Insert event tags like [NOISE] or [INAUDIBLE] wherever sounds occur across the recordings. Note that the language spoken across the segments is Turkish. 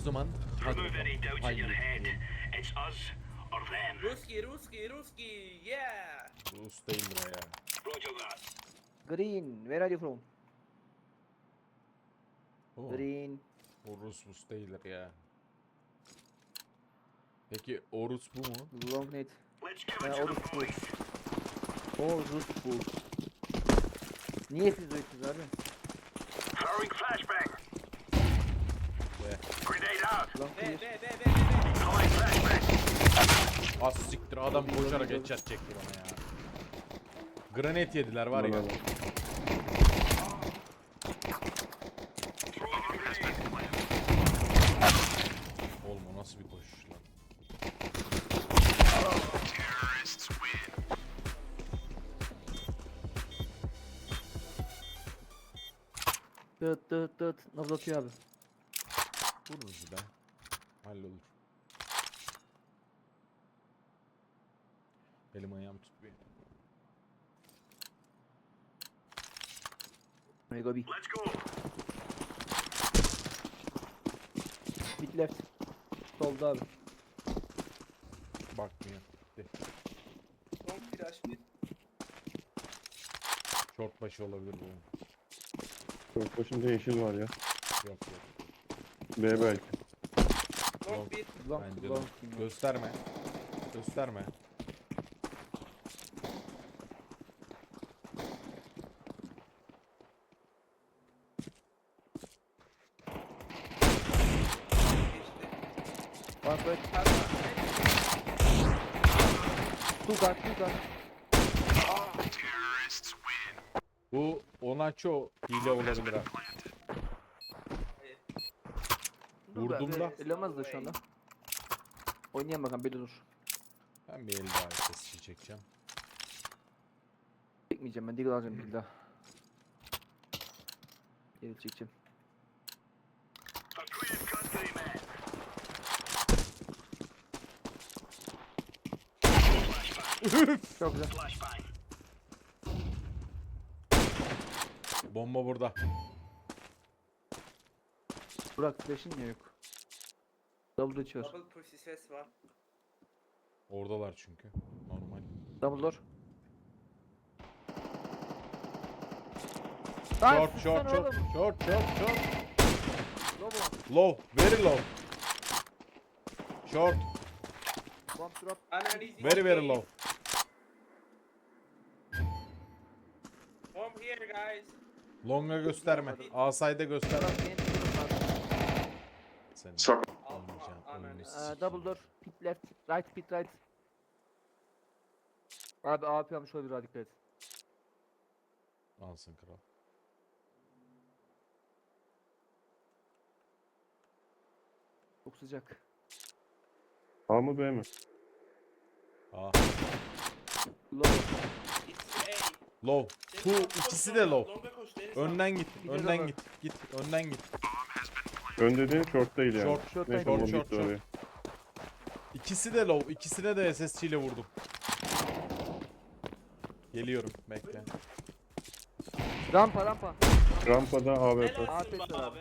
zaman hadi Remove any bakalım. doubts in your Haydi. head. It's us or them. Ruski, Ruski, Ruski, yeah. Rus değildir o ya. Roger that. Green, where are you from? O, Green. o Rus Rus değildir ya. Peki o Rus bu mu? Long net. Let's give Ya it to oğlum the bu. boys. O Rus bu. Niye siz öyle abi? Throwing flashbang. Be, be, be, be. Throwing flashbang. az siktir adam koşarak headshot çekti bana ya. Granate yediler var ya. Oğlum o nasıl bir koşuş lan. Tıt tıt tıt. Nabız atıyor abi. Vururuz bir de. Hallolur. Elim ayağım tutmuyor. Mega B. Let's go. Mid left. Solda abi. Bakmıyor. Gitti. Long bir. Short başı olabilir bu. Çok başında yeşil var ya. Yok yok. B belki. Long bir. Long, Bence de. long. Gösterme. Gösterme. One. Pardon. Two guard, two guard. Bu Onaço hile olabilir ha. Dur Vurdum da. Elemez de şu anda. Oynayan bakalım bir dur. Ben bir el daha sesi çekeceğim. Çekmeyeceğim ben Deagle alacağım bir daha. Geri çekeceğim. Çok güzel. Bomba burada. Burak flash'in niye yok? Double içiyor. Double pussy ses var. Oradalar çünkü. Normal. Double door. Short short short short short short. Low. Very low. Short. Bomb drop. Very very low. Bomb here guys. Long'a gösterme. A side'e gösterme. Senin Sorry. Sikeyim. Ee, double door. Pit left. Right pit right. Abi AP yapmış olabilir ha, dikkat et. Alsın kral. Çok sıcak. A mı B mi? A. Low. Low. Two. ikisi de low. Önden git. Bir de Önden low. git. Git. Önden git. Ön dediğin short değil yani. Short, short, Neyse, short, bomba short, gitti short. oraya. İkisi de low. İkisine de SSC ile vurdum. Geliyorum. Bekle. Rampa rampa. Rampada AWP. Be abi.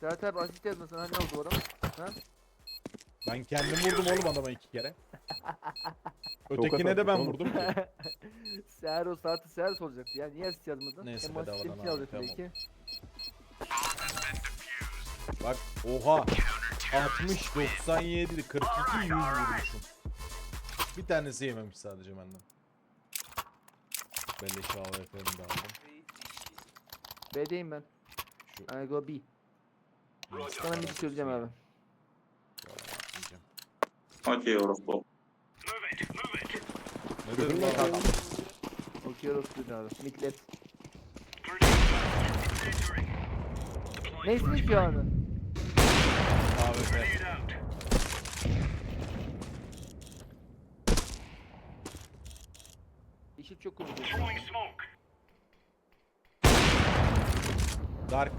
Serhat abi asist yazmasın. Hani ne oldu o adam? Ha? Ben kendim vurdum oğlum adama iki kere. [LAUGHS] Ötekine de ben vurdum ki. [LAUGHS] Seher saati Seher olacaktı ya. Niye asist yazmadın? Neyse, Hem bedavadan asistini abi, alacaktı tamam. belki. Bak oha. 60, 97, 42, 100 vurmuşum. Bir tanesi yememiş sadece benden. Beleş AWP'mi de aldım. B'deyim ben. Şu. I go B. Sana bir çözeceğim şey abi. Okey orospu. Ne dedim lan? Okey orospu abi. Miklet. Neyse ki abi. AWP. İşi çok smoke. Dark.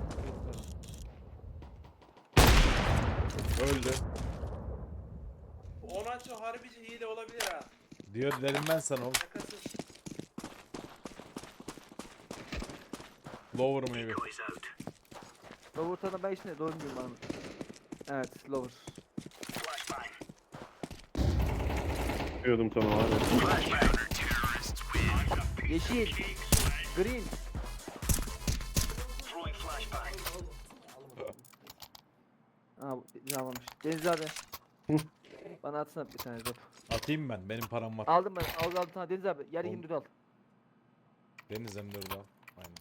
Öldü. Onaço harbici hile olabilir ha. Diyor dedim ben sana oğlum. Şakasız. Lower maybe. Lower tarafına ben işte doğru gidiyorum bana. Evet lower. Diyordum sana abi. Yeşil. Green. Throwing flashbang. Aa varmış. Deniz abi. [LAUGHS] Bana atsana bir tane top. Atayım ben. Benim param var. Aldım ben. Aldım aldım sana Deniz abi. Yer Oğlum. 24 al. Deniz M4 al. Aynen.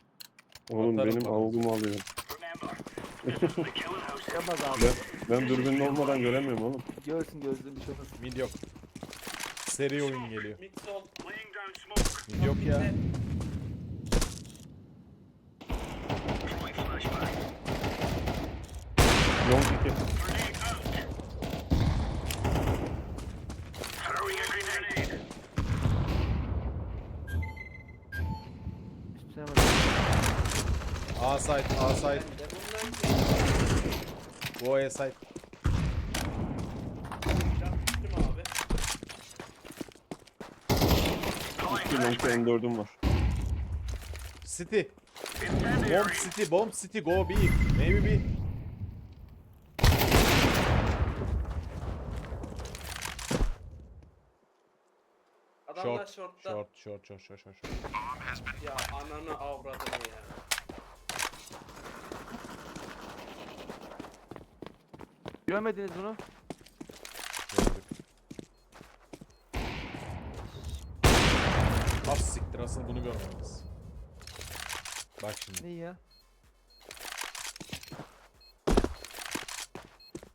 Oğlum Atarım benim bana. algımı alıyor. Remember, Yapmaz abi. Ben, ben dürbünün olmadan göremiyorum oğlum. Görsün gözlüğüm bir şey olmaz. Mid yok. Seri oyun geliyor. Mid sol. Mid yok ya. Long 2. Grenade out. Throwing a. Üstüne bak. A side, A side. Ben de bundan Bu A side. yapmıştım abi. 2 long M4'üm var. City. Bomb. City, Bomb City, go B. Maybe B. Adamlar Short, shortta. short, short, short, short, short. short. Ya ananı avradını ya. Görmediniz bunu. Gördük. Ah siktir asıl bunu görmemiz. Bak şimdi. Ne ya?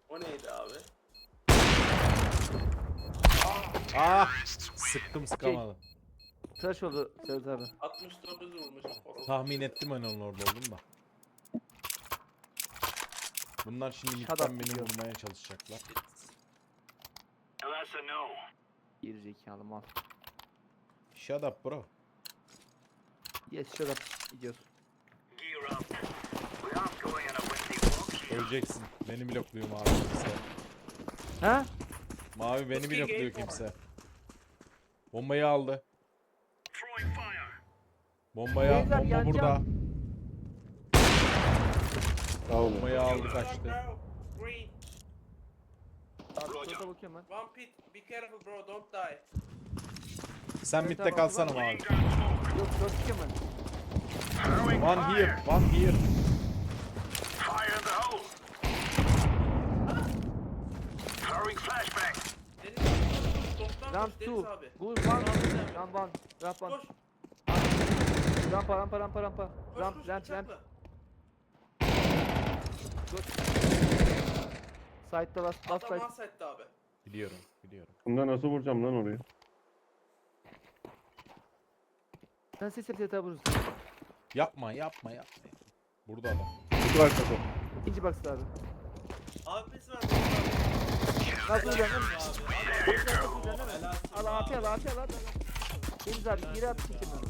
O neydi abi? Ah! Sıktım sıkamadım. Tıraş oldu Serhat abi. 69 vurmuşum. horoz. Tahmin ettim hani onun orada oldum da. Bunlar şimdi midden beni diyor. vurmaya çalışacaklar. Geri zekalı mal. Shut up bro. Yes shut up. Gidiyor. Öleceksin. Beni blokluyor mavi kimse. Ha? Mavi beni blokluyor kimse. Bombayı aldı. Bombayı al. Bomba yanacağım. burada. Sağ olun. Bombayı aldı kaçtı. Green. Abi şurada bakıyorum ben. One pit. Be careful bro. Don't die. Sen midde kalsana smoke. Yok dört bakıyorum ben. One here, one here. Fire in the hole. Throwing flashbang. Deniz abi. Toptan Ramp koş Deniz 2. abi. Good one. Ramp 1. Ramp 1. Koş. Rampa rampa rampa rampa. Koş Ramp koş. ramp ramp. bıçakla. Side'da last last Adam side. outside'da abi. Biliyorum, biliyorum. Bunda nasıl vuracağım lan orayı? Sen ses ses yatağa vurursun. Yapma, yapma, yapma. Burada adam. Kutu arkası. İkinci box abi. Abi. Deniz abi nasıl? Helalsin Al. AP al AP al al. Deniz abi geri at sikimden. abi.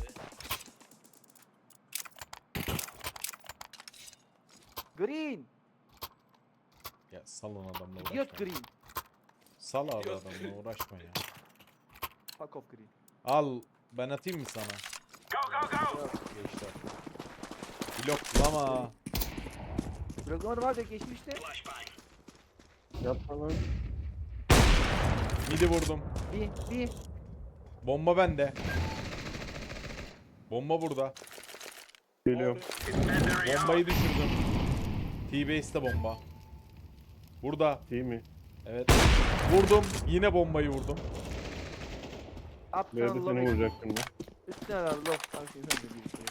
Green. Ya salın adamla Idiot uğraşma. green. Sal abi Idiot adamla uğraşma ya. Fuck off green. Al, ben atayım mı sana? Go, go, go. Geçti abi. Bloklama. Bloklamadı var da geçmişti. Yapma lan. Midi vurdum. Bir bir. Bomba bende. Bomba burada. Geliyorum. Bombayı düşürdüm. T-base'de bomba. Burada. İyi mi? Evet. Vurdum. Yine bombayı vurdum. Uptown B'de seni low. vuracaktım ben. Üstüne ver low. Kanka sen de bir şey.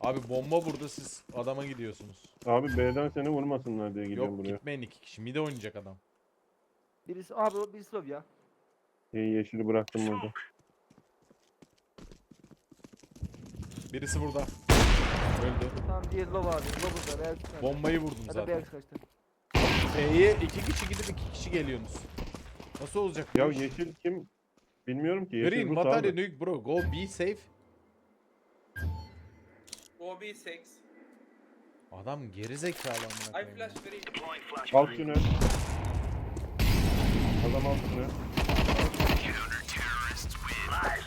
Abi bomba burada siz adama gidiyorsunuz. Abi B'den seni vurmasınlar diye gidiyorum Yok buraya. gitmeyin iki kişi. Mide oynayacak adam. Birisi abi o birisi low ya. İyi yeşili bıraktım burada. Birisi burada. Öldü. Tamam diğer low abi. Low burada. Real. Bombayı vurdum Hadi zaten. beyaz kaçtı. B'ye iki kişi gidip iki kişi geliyorsunuz. Nasıl olacak bu Ya iş? yeşil kim? Bilmiyorum ki. Yeşil Green, you doing bro? Go be safe. OB6. Adam geri zekalı amına koyayım. ya. flash green. Alt tünel. Adam alt tünel.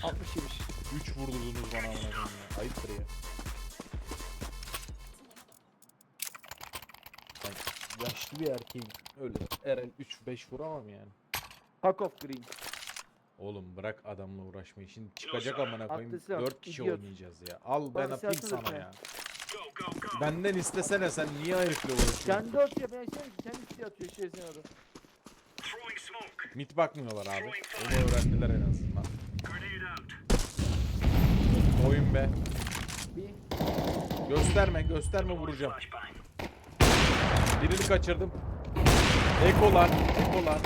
60 yemiş. 3 vurdurdunuz bana amına koyayım ya. Ayıptır ya. Yaşlı bir erkeğim. Öyle Eren 3-5 vuramam yani. Fuck off green. Oğlum bırak adamla uğraşmayı. Şimdi çıkacak amına koyayım. Haklısın, 4 kişi idiot. oynayacağız ya. Al ben Bana atayım silahını sana lütfen. ya. Benden istesene sen niye herifle uğraşıyorsun? Kendi atıyor ben şey kendi isteği atıyor şey sen. Throwing smoke. Mit bakmıyorlar abi. Onu öğrendiler en azından. Oyun be. Bir Gösterme gösterme vuracağım. Birini kaçırdım. Ekolar, ekolar.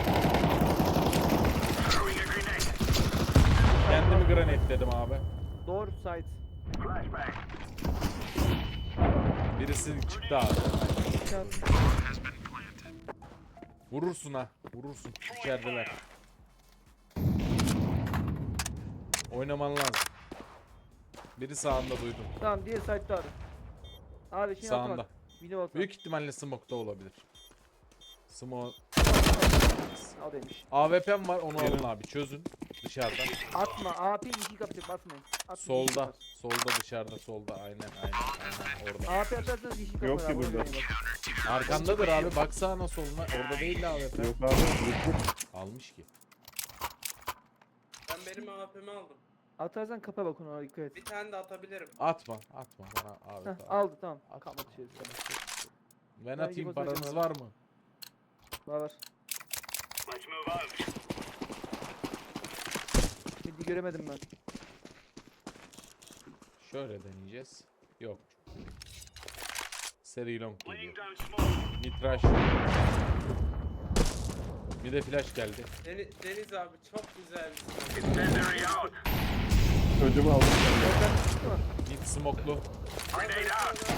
Kendimi granatledim abi. door side. Flashbang. Birisi çıktı abi. Vurursun ha. Vurursun. İçerideler. Oynaman lazım. Biri sağında duydum. tamam diğer side'da abi. Abi şimdi Sağında. Video olsa. Büyük ihtimalle smoke'da olabilir. Smoke. Al demiş. AWP'm var onu alın abi çözün. Dışarıda. Atma. AP iki kapacak basmayın. Atma, iki Solda. Solda dışarıda solda aynen aynen aynen orada. AP atarsanız yeşil kapar Yok ki abi, burada. bak. Arkandadır abi bak sağına soluna. Orada değil de AWP. Yok abi. Almış ki. Ben benim AWP'mi aldım. Atarsan kapa bak ona dikkat et. Bir tane de atabilirim. Atma atma bana Heh, AWP. aldı tamam. At. Kapat şey. Ben Ben atayım paranız var mı? Var var. Move out. Şimdi göremedim ben. Şöyle deneyeceğiz. Yok. Seri long geliyor. Mitraş. Bir de flash geldi. Deniz, Deniz abi çok güzel bir smoke. Incendiary out. Ödümü aldım. Mid smoklu. Grenade out.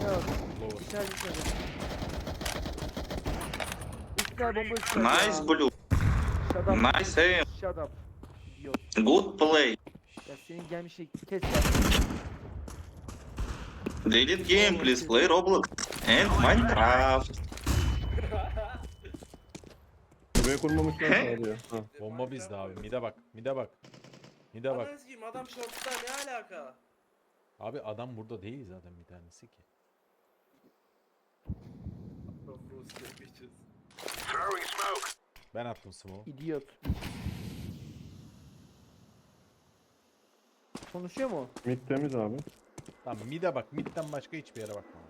Ne var? Lower. İçer içer. Üç tane bomba üstüne. Nice blue. Shut up. Nice aim. Shut up. Yok. Good play. Ya senin gelmiş şey kes ya. Delete game, please play Roblox and Minecraft. Buraya kurmamışlar sadece. Ha. Bomba bizde abi. Mide bak. Mide bak. Mide bak. Ananı sikeyim adam short'ta ne alaka? Abi adam burada değil zaten bir tanesi ki. Ben attım smoke. İdiot. Konuşuyor mu? Mid temiz abi. Tamam mide bak. Midden başka hiçbir yere bakma.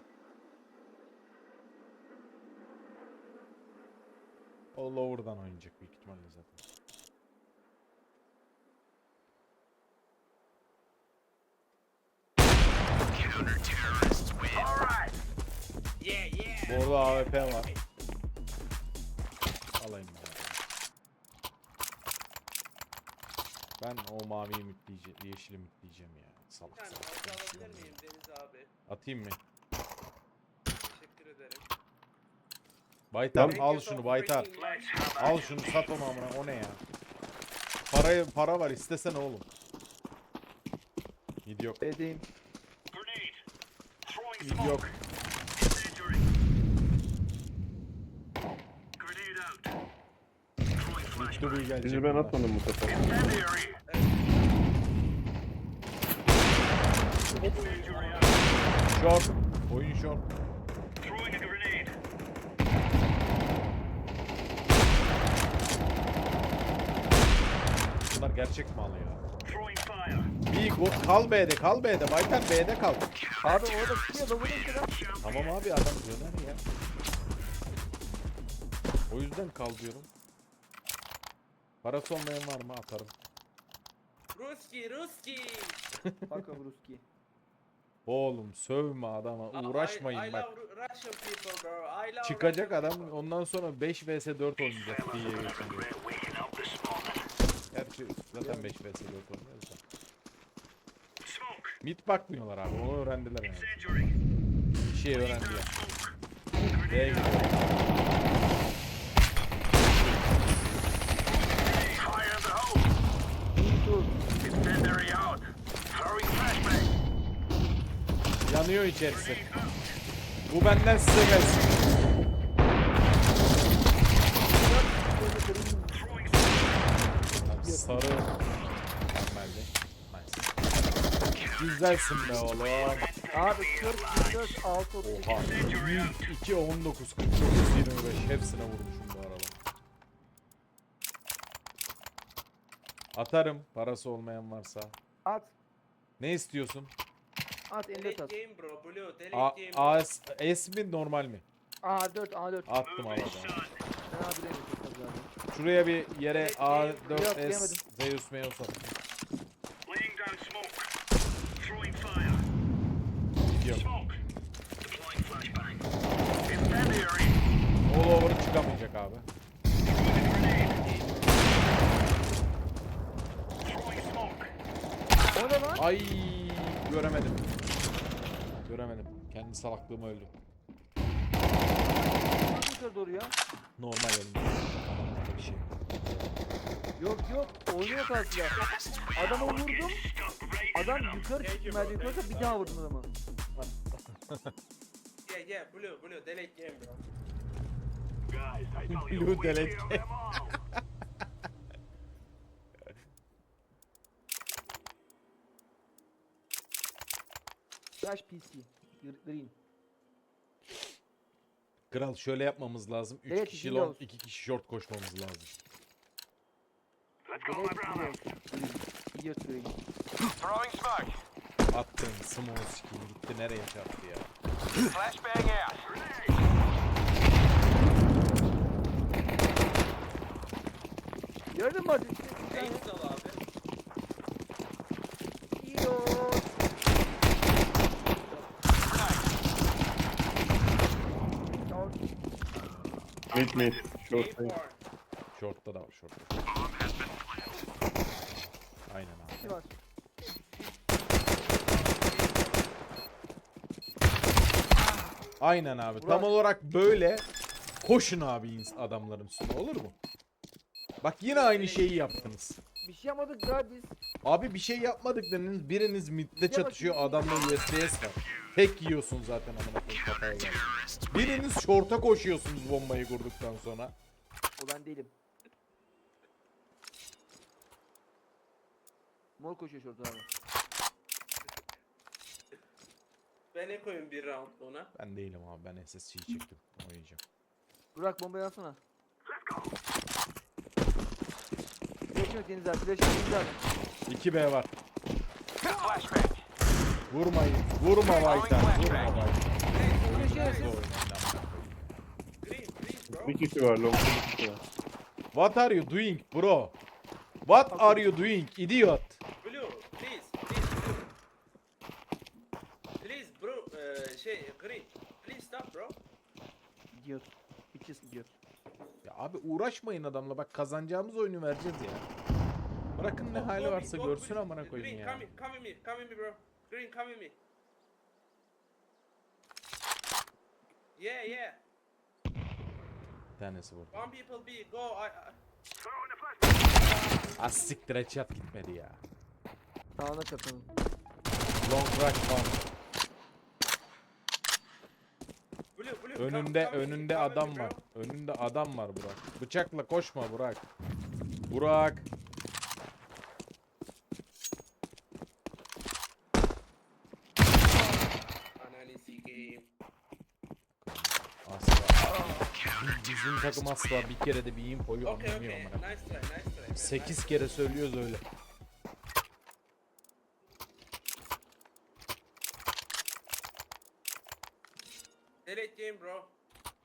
O lower'dan oynayacak büyük ihtimalle zaten. Bu arada AWP var. Alayım ben. Ben o maviyi mütleyeceğim, yeşili mütleyeceğim ya. Salak salak. Atayım mı? Teşekkür ederim. Baytar al şunu Baytar. Al şunu sat onu amına o ne ya? Parayı para var istesene oğlum. Mid yok. Throwing Mid yok. Flashbang. duruyor gelecek. Bizi ben atmadım bu sefer. Short. Oyun short. Throwing a grenade. Bunlar gerçek malı ya. Throwing fire. Bir go- kal B'de kal B'de. Baytar B'de kal. Abi orada çıkıyor da burada. Tamam abi adam döner ya. O yüzden kal diyorum. Parası olmayan var mı atarım. Ruski Ruski. [LAUGHS] Bak o Ruski. Oğlum sövme adama I- uğraşmayın I bak. Ru- Russian people. I Çıkacak adam ondan sonra 5 vs 4 oynayacak diye geçiyor. Zaten 5 vs 4 oynuyoruz da. Mid bakmıyorlar abi onu öğrendiler yani. Bir şey öğrendiler. B'ye gidiyor. Yanıyor içerisi. Bu benden size gelsin. Throwing smoke. Abi sarı. Mükemmeldi. Nice. Güzelsin be oğlum. Abi 40, 44, 6, 32. Oha. 102, 19, 49, 25 hepsine vurmuşum bu arada. Atarım parası olmayan varsa. At. Ne istiyorsun? At 54 Delete at. game bro. Blue. Delete A, game. A, S, S mi normal mi? A4, A4. Attım abi. Ben abi bilemiyorum çok fazla abi. Şuraya bir yere Evet, A4 yok, S yemedim. Zeus Meus at. Laying down smoke. Throwing fire. Gidiyorum. Smoke. Deploying flashbang. Incendiary. All over çıkamayacak abi. O ne lan? Ay göremedim. Göremedim. Kendi salaklığıma öldüm. Nasıl yukarı doğru ya? Normal öldüm. Bir şey. yok. Yok yok. Oynuyor karşıda. Adamı vurdum. Adam yukarı çıktı merdiven yukarı bir daha vurdum adamı. Yeah yeah. Blue. Blue. Delete game bro. Guys, I tell you, we delete. kill them all. Flash PC. Gr- Green. Kral şöyle yapmamız lazım. 3 Evet, kişi Windows. long, 2 kişi short koşmamız lazım. Let's go, my brother. Idiot green. Throwing smoke. Attım smoke skin gitti nereye çarptı ya. Flashbang out. Gördün mü? Install abi. Idiot. Short. Mid mid. Short porn. Short'ta da var short'ta. Aynen abi. Var. Aynen abi. Tam olarak böyle koşun abi ins- adamların üstüne olur mu? Bak yine aynı şeyi yaptınız. Bir şey yapmadık daha biz. Abi bir şey yapmadık dediniz. Biriniz midde bak- çatışıyor. Adamda USBS var. Tek yiyorsun zaten amına kafaya geldi. Biriniz şorta koşuyorsunuz bombayı kurduktan sonra. O ben değilim. Mor koşuyor şurada abi. Ben ne koyayım bir round ona? Ben değilim abi. Ben SSC'yi çektim. Oynayacağım. Burak bombayı alsana. Flash yok Deniz abi. Flash yok Deniz abi. 2B var. Vurmayın. Vurma Vaytan. Vurma Vaytan. Bir kişi var long bir kişi var. What are you doing bro? What are you doing idiot? Blue. Please. Please. Blue. Please bro. Eee şey green. Please stop bro. Idiot. İkiz idiot. Ya abi uğraşmayın adamla bak kazanacağımız oyunu vereceğiz ya. Bırakın ne Go- hali go varsa me, go görsün me. amına koyayım Green, ya. Come, in- come with me, come with me, bro. Green, come with me. Yeah, yeah. Bir tanesi vurdu. One people B. Go. I. I. Az siktir headshot gitmedi ya. Sağına çatalım. Long rush var. blue, blue. come- Önünde come önünde come adam var. Önünde adam var Burak. Bıçakla koşma Burak. Burak. Ananı sikeyim. Asla. Bizim takım asla bir kere de bir infoyu Okay, anlamıyor okay. amına. Nice try, nice try. man, 8 nice kere söylüyoruz öyle. Delete game, bro.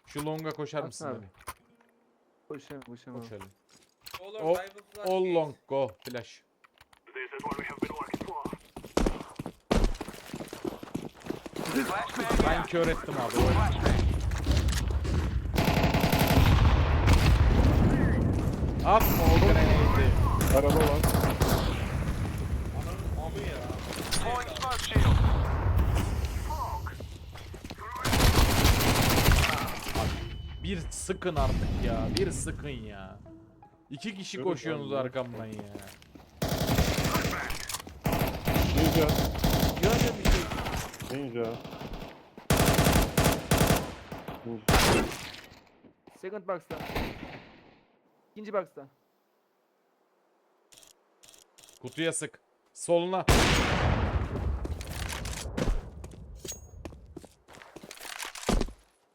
Şu longa koşar mısın abi? Koşamam koşamam. Koşalım. All All long go flash. Ben kör ettim abi. Atma o grenade'i. Araba var. Ananın amı ya. Deploying smoke shield. Bir sıkın artık ya. Bir sıkın ya. İki kişi Görün koşuyorsunuz abi. arkamdan ya. Ninja. Görmüyorum bir şey. Ninja. Ninja. Second box'ta. İkinci box'ta. Kutuya sık. Soluna.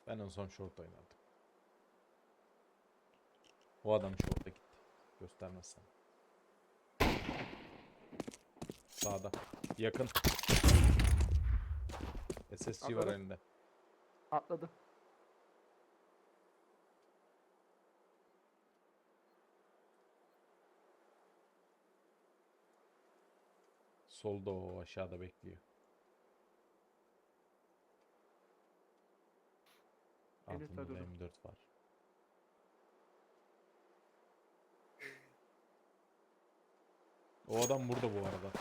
Ben en son short oynardım. O adam short'a gitti. Göstermezsen. Sağda. Yakın. SSC var elinde. Atladı. Solda o aşağıda bekliyor. Henüz Altında da takıldı. M4 var. O adam burada bu arada.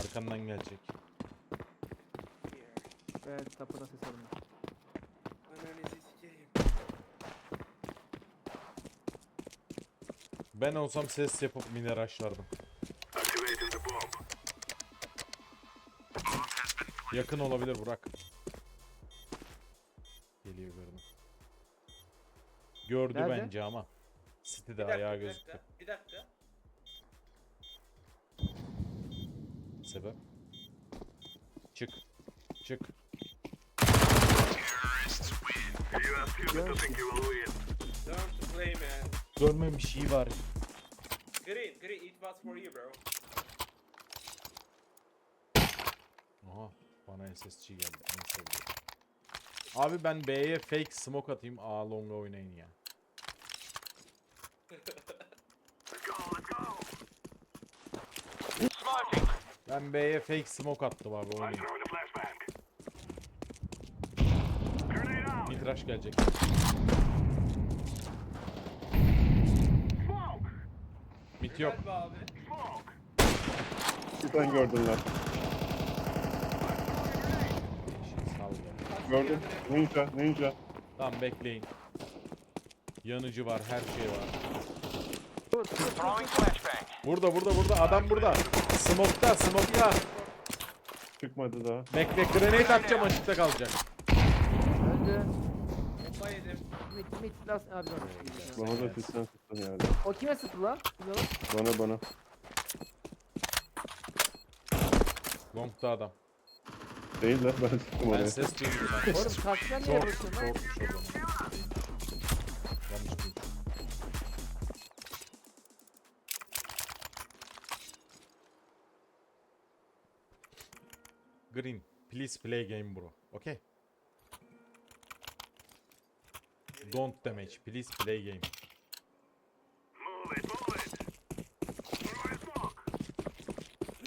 Arkandan gelecek. Evet kapıda ses alındı. Sikeyim. Ben olsam ses yapıp mini rushlardım. Yakın olabilir Burak. Geliyor gördüm. Gördü Nerede? bence ama. City'de Bir dakika, ayağı bir gözüktü. dakika, bir dakika. Sebep? Çık. Çık. Don't play man. Görmemiş iyi var. Green, green, it was for you bro. Bana SSG geldi. En sevdiğim. Abi ben B'ye fake smoke atayım. A long'a oynayın ya. Ben B'ye fake smoke attım abi oynayın. Mitraş gelecek. Mit yok. Güzel be abi. Smoke. Bir tane gördün lan. Yeşil sal gel. Gördüm. Ninja, ninja. Tamam bekleyin. Yanıcı var, her şey var. Burada, burada, burada. Adam burada. Smoke'ta, smoke'ta. Çıkmadı daha. Bekle, grenade atacağım açıkta kalacak. Öldü. Bomba yedim. Mit mit las abi bak. Bana da sistem sıktın yani. O kime sıktı lan? Bilmiyorum. Bana bana. Long'da adam. Değil lan ben sıktım Ben oraya. ses duydum. Oğlum karşıdan niye Çok, bakıyorsun lan? Yanlış duydum. Green, please play game bro. Okay? Don't damage, please play game. Move it, move it. Throwing smoke.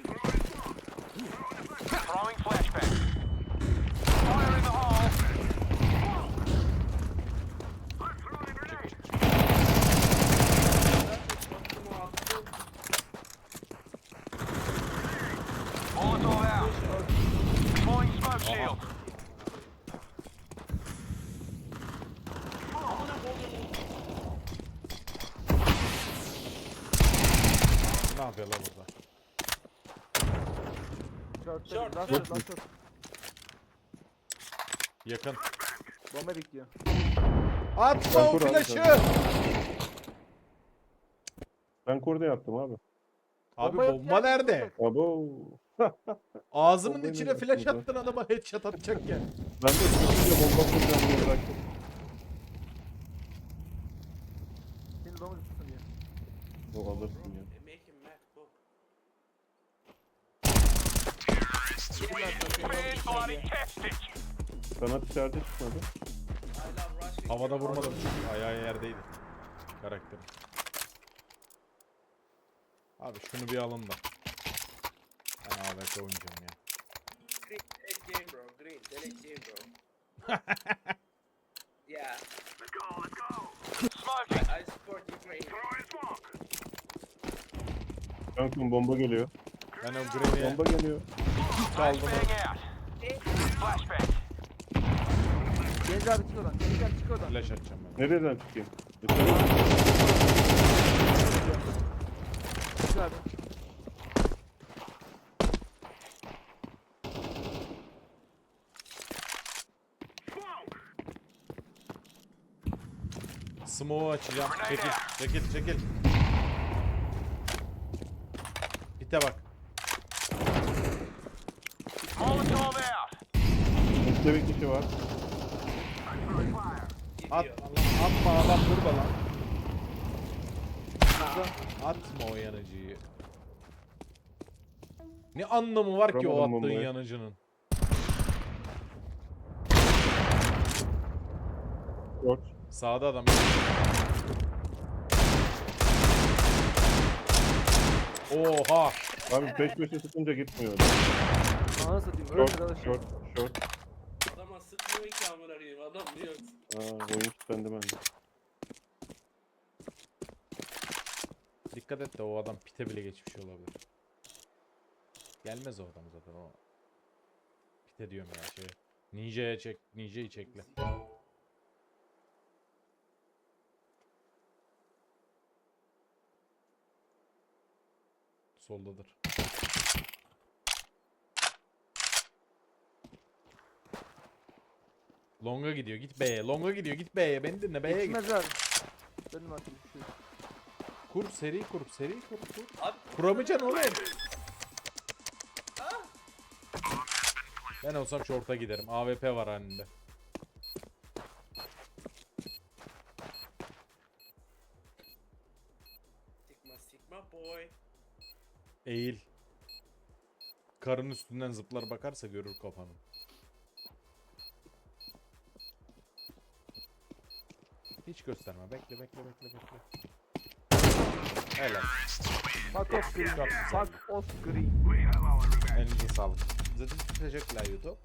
Throwing smoke. Throwing flashbang. Fire in the hole. I'm throwing a grenade. Baktım o attım. Molotov out. Deploying smoke shield. Ne yapıyor lan burada? Short Short, Last short. short last short. Yakın. Bomba bekliyor. Atma o kur abi, flash'ı! Ben kurda yaptım abi. Abi Bomba bomba yapacak, nerede? Abo. [LAUGHS] Ağzımın Bombayı içine nereden flash buldu? attın adama headshot atacakken. Ben de sıkınca bomba kuracağım diye bıraktım. Seni domuz tutsun diye. O alırsın Sana dışarıda çıkmadı. Havada vurmadım çünkü ayağı yerdeydi. Karakterim. Abi şunu bir alın da. Ben AWP oynayacağım ya. Green, delete game bro. Green, delete game bro. [LAUGHS] yeah, Let's go, let's go. Smoking. I support Ukraine. Throwing smoke. Kankım bomba geliyor. Ben o Granny'e Bomba geliyor. Flashbang out. Genç abi çık oradan. Genç abi çık oradan. Flash atacağım ben. Nereden çıkayım? Çık abi. Smoke. Açacağım. Çekil, çekil, çekil. Bite bak. Üstte bir kişi var. At atma adam burada lan. Atma o yanıcıyı. Ne anlamı var ki o Vuramadım attığın bombayı. yanıcının? Short. Sağda adam. Oha! Abi peş peşe sıkınca gitmiyor. Ananı satayım öldür Short, arkadaş. short, short. Adama sıkmıyor ki amına koyayım. Adam diyor. Aa, oyun kilitlendi bende. Dikkat et de o adam pite bile geçmiş olabilir. Gelmez o adam zaten o. Pite diyorum ya şey. Ninja'ya çek, Ninja'yı çekle. Soldadır. Longa gidiyor git B'ye. Longa gidiyor git B'ye. Beni dinle B'ye git. Abi. Benim artık bir şey. Kur seri kur seri kur kur. Abi Kuramayacaksın oğlum. Ben olsam short'a giderim. AWP var halinde. Sigma Sigma boy. Eğil. Karın üstünden zıplar bakarsa görür kafanı. Hiç gösterme. Bekle bekle bekle bekle. Helal. Fuck off green. Fuck off green. Elinize sağlık. Zaten teşekkürler YouTube.